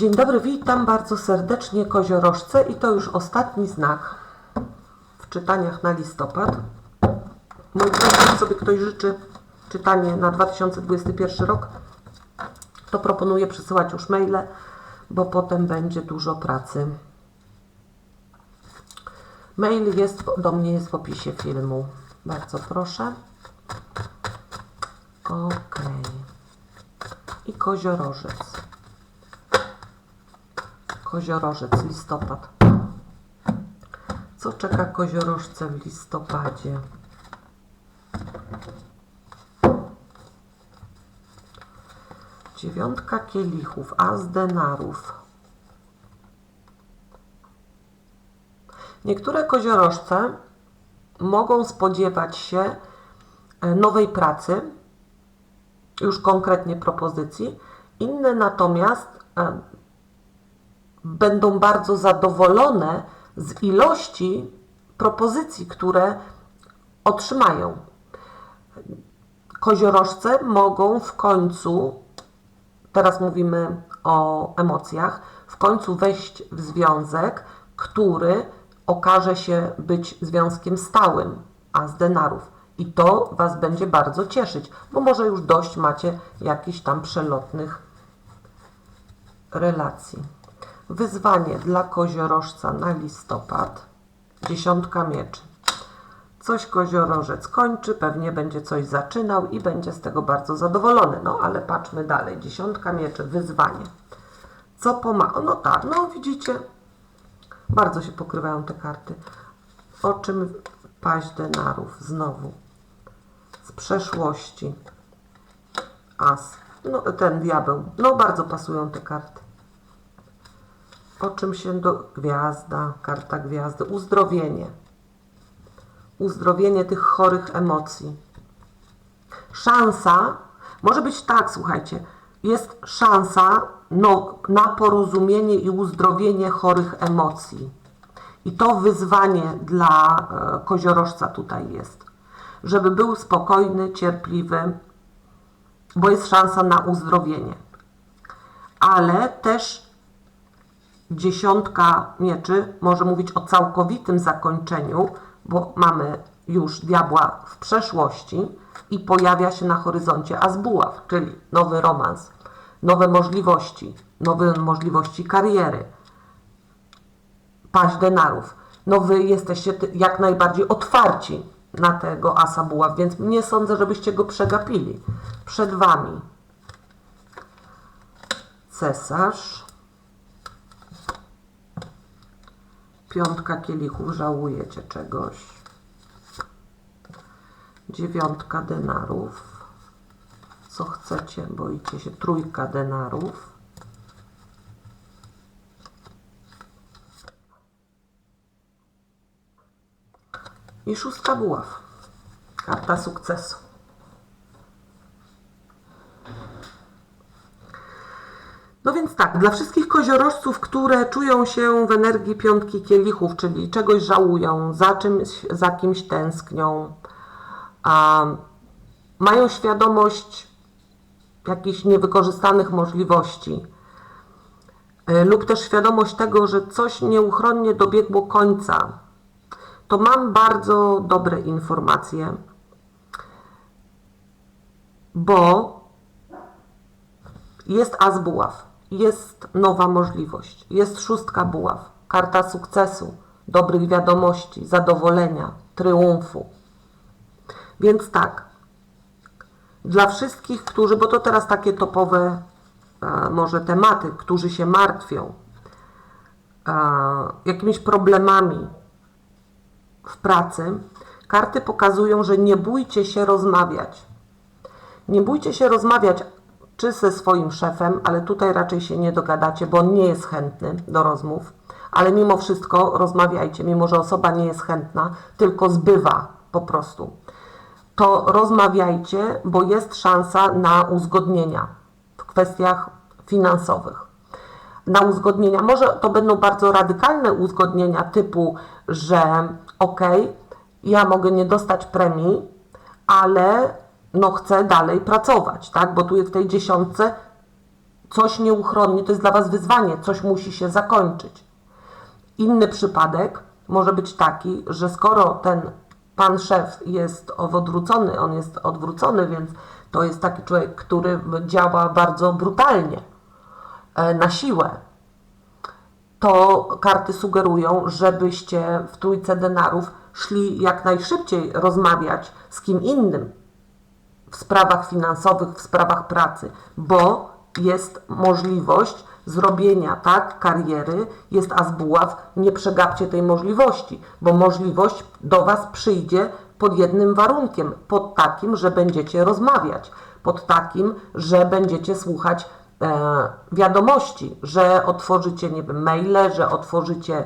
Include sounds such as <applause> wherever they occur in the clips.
Dzień dobry, witam bardzo serdecznie koziorożce i to już ostatni znak w czytaniach na listopad. Moi drodzy, sobie ktoś życzy czytanie na 2021 rok, to proponuję przysyłać już maile, bo potem będzie dużo pracy. Mail jest do mnie jest w opisie filmu. Bardzo proszę. Ok. I koziorożec. Koziorożec, listopad. Co czeka koziorożce w listopadzie? Dziewiątka kielichów, as denarów. Niektóre koziorożce mogą spodziewać się e, nowej pracy, już konkretnie propozycji. Inne natomiast e, będą bardzo zadowolone z ilości propozycji, które otrzymają. Koziorożce mogą w końcu, teraz mówimy o emocjach, w końcu wejść w związek, który okaże się być związkiem stałym, a z denarów. I to Was będzie bardzo cieszyć, bo może już dość macie jakichś tam przelotnych relacji. Wyzwanie dla koziorożca na listopad. Dziesiątka mieczy. Coś koziorożec kończy, pewnie będzie coś zaczynał i będzie z tego bardzo zadowolony. No ale patrzmy dalej. Dziesiątka mieczy, wyzwanie. Co pomaga? No tak, no widzicie, bardzo się pokrywają te karty. O czym paść denarów znowu. Z przeszłości. As. No ten diabeł. No bardzo pasują te karty. O czym się do... Gwiazda, karta gwiazdy. Uzdrowienie. Uzdrowienie tych chorych emocji. Szansa, może być tak, słuchajcie, jest szansa no, na porozumienie i uzdrowienie chorych emocji. I to wyzwanie dla e, koziorożca tutaj jest. Żeby był spokojny, cierpliwy, bo jest szansa na uzdrowienie. Ale też dziesiątka mieczy może mówić o całkowitym zakończeniu, bo mamy już diabła w przeszłości i pojawia się na horyzoncie Azbuław, czyli nowy romans, nowe możliwości, nowe możliwości kariery, paść denarów. No wy jesteście jak najbardziej otwarci na tego asa buław, więc nie sądzę, żebyście go przegapili. Przed wami cesarz, piątka kielichów, żałujecie czegoś, dziewiątka denarów, co chcecie, boicie się, trójka denarów, i szóstka buław, karta sukcesu. No więc tak, dla wszystkich koziorożców, które czują się w energii piątki kielichów, czyli czegoś żałują, za czymś, za kimś tęsknią, a mają świadomość jakichś niewykorzystanych możliwości y, lub też świadomość tego, że coś nieuchronnie dobiegło końca, to mam bardzo dobre informacje, bo jest as buław, jest nowa możliwość, jest szóstka buław, karta sukcesu, dobrych wiadomości, zadowolenia, triumfu. Więc tak, dla wszystkich, którzy, bo to teraz takie topowe a, może tematy, którzy się martwią a, jakimiś problemami w pracy, karty pokazują, że nie bójcie się rozmawiać. Nie bójcie się rozmawiać czy ze swoim szefem, ale tutaj raczej się nie dogadacie, bo on nie jest chętny do rozmów, ale mimo wszystko rozmawiajcie, mimo że osoba nie jest chętna, tylko zbywa po prostu. To rozmawiajcie, bo jest szansa na uzgodnienia w kwestiach finansowych. Na uzgodnienia, może to będą bardzo radykalne uzgodnienia, typu, że ok, ja mogę nie dostać premii, ale no chcę dalej pracować, tak? Bo tu jest w tej dziesiątce coś nieuchronnie, to jest dla Was wyzwanie, coś musi się zakończyć. Inny przypadek może być taki, że skoro ten pan szef jest odwrócony, on jest odwrócony, więc to jest taki człowiek, który działa bardzo brutalnie, e, na siłę, to karty sugerują, żebyście w trójce denarów szli jak najszybciej rozmawiać z kim innym w sprawach finansowych, w sprawach pracy, bo jest możliwość zrobienia tak kariery, jest as buław, nie przegapcie tej możliwości, bo możliwość do Was przyjdzie pod jednym warunkiem, pod takim, że będziecie rozmawiać, pod takim, że będziecie słuchać e, wiadomości, że otworzycie, nie wiem, maile, że otworzycie,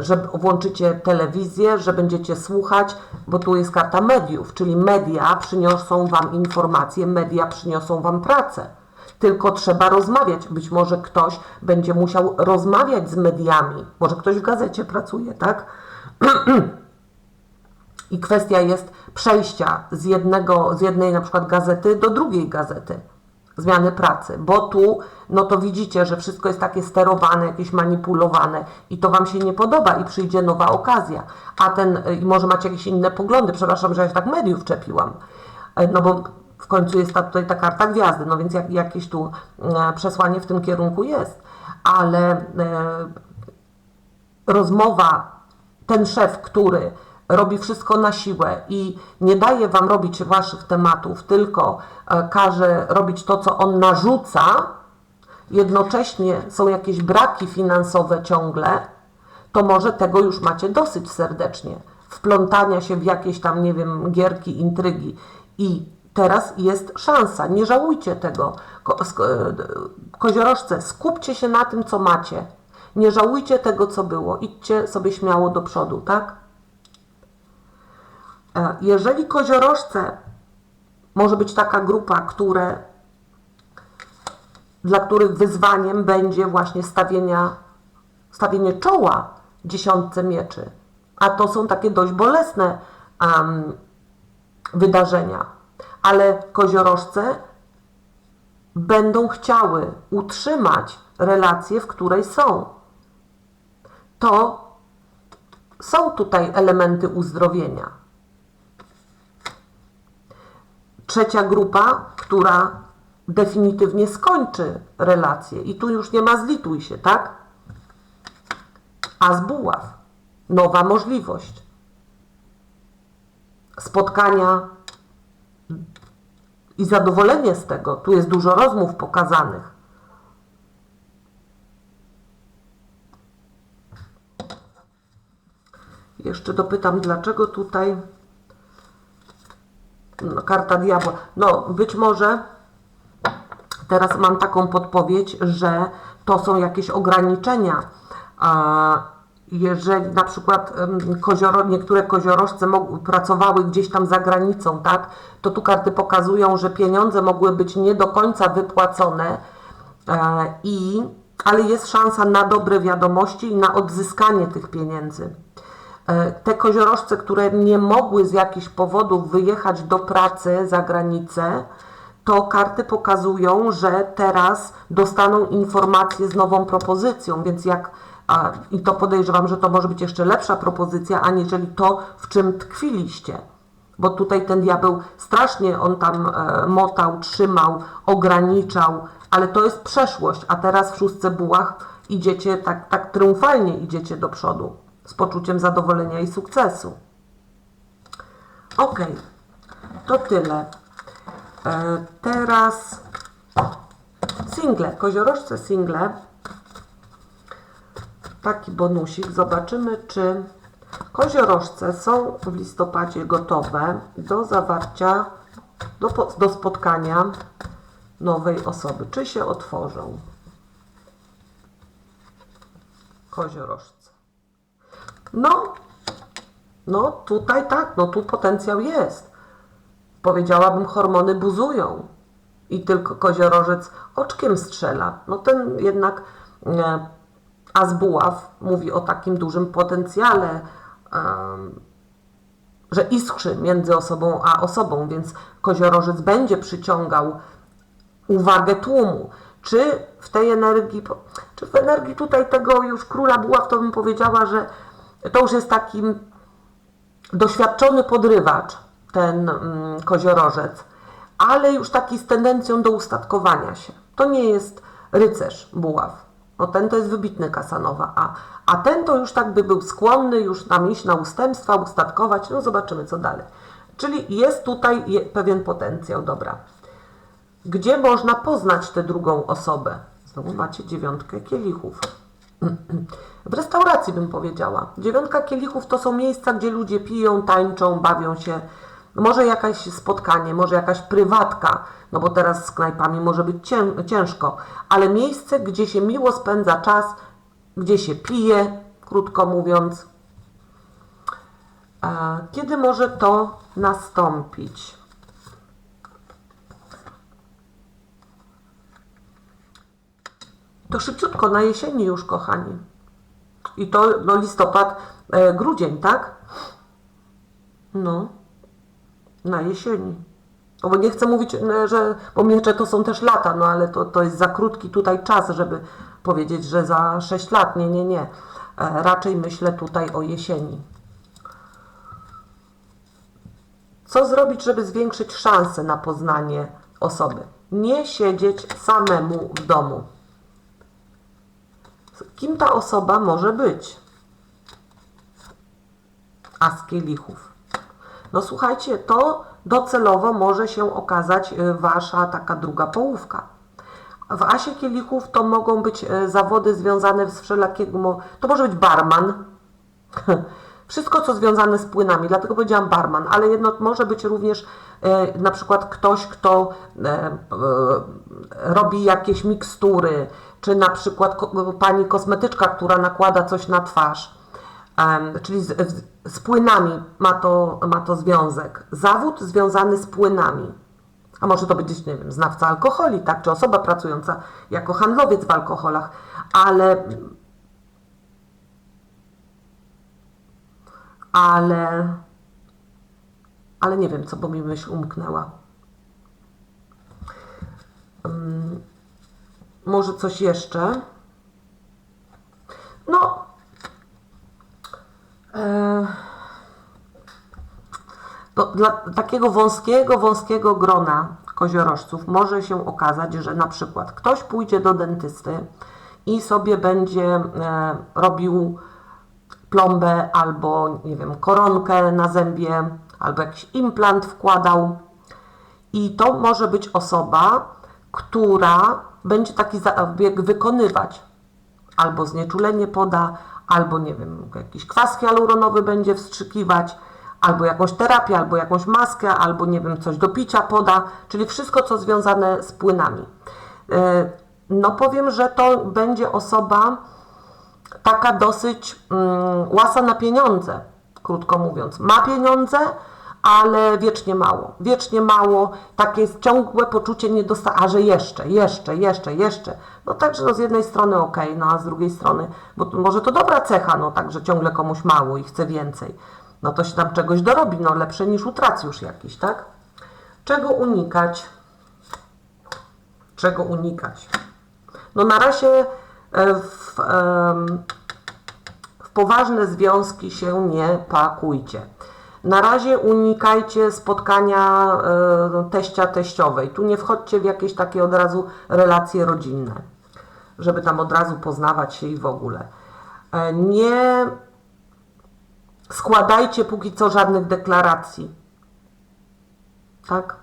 że włączycie telewizję, że będziecie słuchać, bo tu jest karta mediów, czyli media przyniosą Wam informacje, media przyniosą Wam pracę. Tylko trzeba rozmawiać. Być może ktoś będzie musiał rozmawiać z mediami. Może ktoś w gazecie pracuje, tak? <clears throat> I kwestia jest przejścia z, jednego, z jednej na przykład gazety do drugiej gazety, zmiany pracy, bo tu, no to widzicie, że wszystko jest takie sterowane, jakieś manipulowane i to Wam się nie podoba i przyjdzie nowa okazja, a ten, i może macie jakieś inne poglądy, przepraszam, że ja się tak mediów czepiłam, e, no bo w końcu jest ta, tutaj ta karta gwiazdy, no więc jak, jakieś tu e, przesłanie w tym kierunku jest, ale e, rozmowa, ten szef, który robi wszystko na siłę i nie daje wam robić waszych tematów, tylko e, każe robić to, co on narzuca, jednocześnie są jakieś braki finansowe ciągle, to może tego już macie dosyć serdecznie. Wplątania się w jakieś tam, nie wiem, gierki, intrygi. I teraz jest szansa, nie żałujcie tego. Ko e, koziorożce, skupcie się na tym, co macie. Nie żałujcie tego, co było. Idźcie sobie śmiało do przodu, tak? E, jeżeli koziorożce może być taka grupa, które, dla których wyzwaniem będzie właśnie stawienia, stawienie czoła dziesiątce mieczy, a to są takie dość bolesne um, wydarzenia, ale koziorożce będą chciały utrzymać relację, w której są. To są tutaj elementy uzdrowienia. Trzecia grupa, która definitywnie skończy relację. I tu już nie ma zlituj się, tak? A z buław. Nowa możliwość. Spotkania i zadowolenie z tego. Tu jest dużo rozmów pokazanych. Jeszcze dopytam, dlaczego tutaj karta diabła. No, być może teraz mam taką podpowiedź, że to są jakieś ograniczenia. Jeżeli na przykład kozioro, niektóre koziorożce pracowały gdzieś tam za granicą, tak, to tu karty pokazują, że pieniądze mogły być nie do końca wypłacone e, i ale jest szansa na dobre wiadomości i na odzyskanie tych pieniędzy. E, te koziorożce, które nie mogły z jakichś powodów wyjechać do pracy za granicę, to karty pokazują, że teraz dostaną informację z nową propozycją, więc jak a, i to podejrzewam, że to może być jeszcze lepsza propozycja, aniżeli to, w czym tkwiliście. Bo tutaj ten diabeł strasznie on tam e, motał, trzymał, ograniczał, ale to jest przeszłość, a teraz w szóstce bułach idziecie tak, tak triumfalnie idziecie do przodu z poczuciem zadowolenia i sukcesu. Ok, to tyle. E, teraz single, koziorożce single. Taki bonusik. Zobaczymy, czy koziorożce są w listopadzie gotowe do zawarcia, do, do spotkania nowej osoby. Czy się otworzą? Koziorożce. No, no tutaj tak, no tu potencjał jest. Powiedziałabym, hormony buzują i tylko koziorożec oczkiem strzela. No ten jednak e, Azbuław mówi o takim dużym potencjale, że iskrzy między osobą a osobą, więc koziorożec będzie przyciągał uwagę tłumu. Czy w tej energii, czy w energii tutaj tego już króla buław, to bym powiedziała, że to już jest taki doświadczony podrywacz, ten mm, koziorożec, ale już taki z tendencją do ustatkowania się. To nie jest rycerz buław. No ten to jest wybitny Kasanowa, a, a ten to już tak by był skłonny już nam iść na ustępstwa, ustatkować, no zobaczymy co dalej. Czyli jest tutaj pewien potencjał, dobra. Gdzie można poznać tę drugą osobę? Znowu macie dziewiątkę kielichów. W restauracji bym powiedziała. Dziewiątka kielichów to są miejsca, gdzie ludzie piją, tańczą, bawią się. Może jakaś spotkanie, może jakaś prywatka, no bo teraz z knajpami może być cię, ciężko, ale miejsce, gdzie się miło spędza czas, gdzie się pije, krótko mówiąc. A kiedy może to nastąpić? To szybciutko, na jesieni już, kochani. I to no, listopad, e, grudzień, tak? No, na jesieni. No bo nie chcę mówić, e, że, bo miecze to są też lata, no ale to, to jest za krótki tutaj czas, żeby powiedzieć, że za 6 lat. Nie, nie, nie. E, raczej myślę tutaj o jesieni. Co zrobić, żeby zwiększyć szanse na poznanie osoby? Nie siedzieć samemu w domu. Kim ta osoba może być? As kielichów. No słuchajcie, to docelowo może się okazać y, wasza taka druga połówka. W asie kielichów to mogą być y, zawody związane z wszelakiego, to może być barman, <laughs> wszystko co związane z płynami, dlatego powiedziałam barman, ale jedno może być również e, na przykład ktoś, kto e, e, robi jakieś mikstury, czy na przykład pani kosmetyczka, która nakłada coś na twarz. czyli z, z, płynami ma to, ma to związek. Zawód związany z płynami. A może to być, nie wiem, znawca alkoholi, tak, czy osoba pracująca jako handlowiec w alkoholach, ale ale, ale nie wiem, co, bo mi myśl umknęła. Um, może coś jeszcze? No, e, to dla takiego wąskiego, wąskiego grona koziorożców może się okazać, że na przykład ktoś pójdzie do dentysty i sobie będzie e, robił plombę albo, nie wiem, koronkę na zębie, albo jakiś implant wkładał. I to może być osoba, która będzie taki zabieg wykonywać. Albo znieczulenie poda, albo nie wiem, jakiś kwas hialuronowy będzie wstrzykiwać, albo jakąś terapię, albo jakąś maskę, albo nie wiem, coś do picia poda, czyli wszystko, co związane z płynami. E, no powiem, że to będzie osoba, taka dosyć mm, łasa na pieniądze, krótko mówiąc. Ma pieniądze, ale wiecznie mało. Wiecznie mało, takie ciągłe poczucie niedostania, a że jeszcze, jeszcze, jeszcze, jeszcze. No także no z jednej strony ok, no a z drugiej strony, bo to, może to dobra cecha, no także ciągle komuś mało i chce więcej. No to się tam czegoś dorobi, no lepsze niż utracjusz jakiś, tak? Czego unikać? Czego unikać? No na razie E, w, w poważne związki się nie pakujcie. Na razie unikajcie spotkania e, teścia teściowej. Tu nie wchodźcie w jakieś takie od razu relacje rodzinne, żeby tam od razu poznawać się i w ogóle. E, nie składajcie póki co żadnych deklaracji. Tak?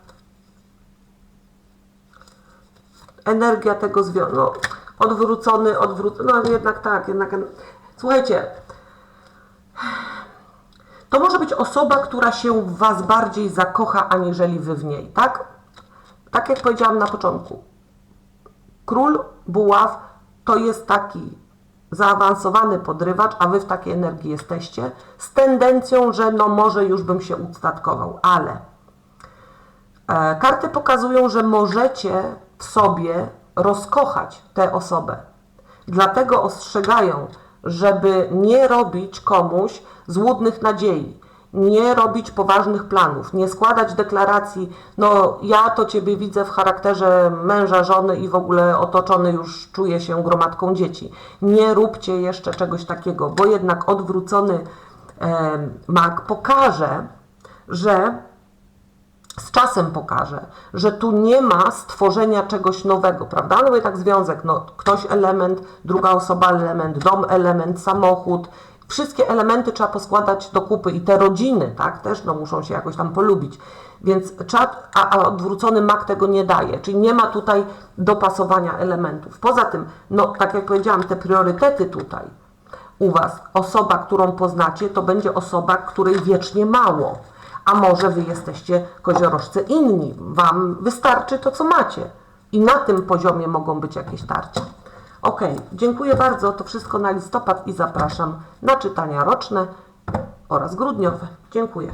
Energia tego związku. No, odwrócony, odwrócony, no jednak tak, jednak... Słuchajcie, to może być osoba, która się w Was bardziej zakocha, aniżeli Wy w niej, tak? Tak jak powiedziałam na początku. Król buław to jest taki zaawansowany podrywacz, a Wy w takiej energii jesteście, z tendencją, że no może już bym się ustatkował, ale e, karty pokazują, że możecie w sobie rozkochać tę osobę. Dlatego ostrzegają, żeby nie robić komuś złudnych nadziei. nie robić poważnych planów, nie składać deklaracji, no ja to Ciebie widzę w charakterze męża, żony i w ogóle otoczony już czuję się gromadką dzieci. Nie róbcie jeszcze czegoś takiego, bo jednak odwrócony e, mak pokaże, że z czasem pokaże, że tu nie ma stworzenia czegoś nowego, prawda? No bo tak związek, no ktoś element, druga osoba element, dom element, samochód, wszystkie elementy trzeba poskładać do kupy i te rodziny, tak, też no muszą się jakoś tam polubić, więc trzeba, a, a odwrócony mak tego nie daje, czyli nie ma tutaj dopasowania elementów. Poza tym, no tak jak powiedziałam, te priorytety tutaj u Was, osoba, którą poznacie, to będzie osoba, której wiecznie mało. A może Wy jesteście koziorożce inni. Wam wystarczy to, co macie. I na tym poziomie mogą być jakieś tarcia. Ok, dziękuję bardzo. To wszystko na listopad i zapraszam na czytania roczne oraz grudniowe. Dziękuję.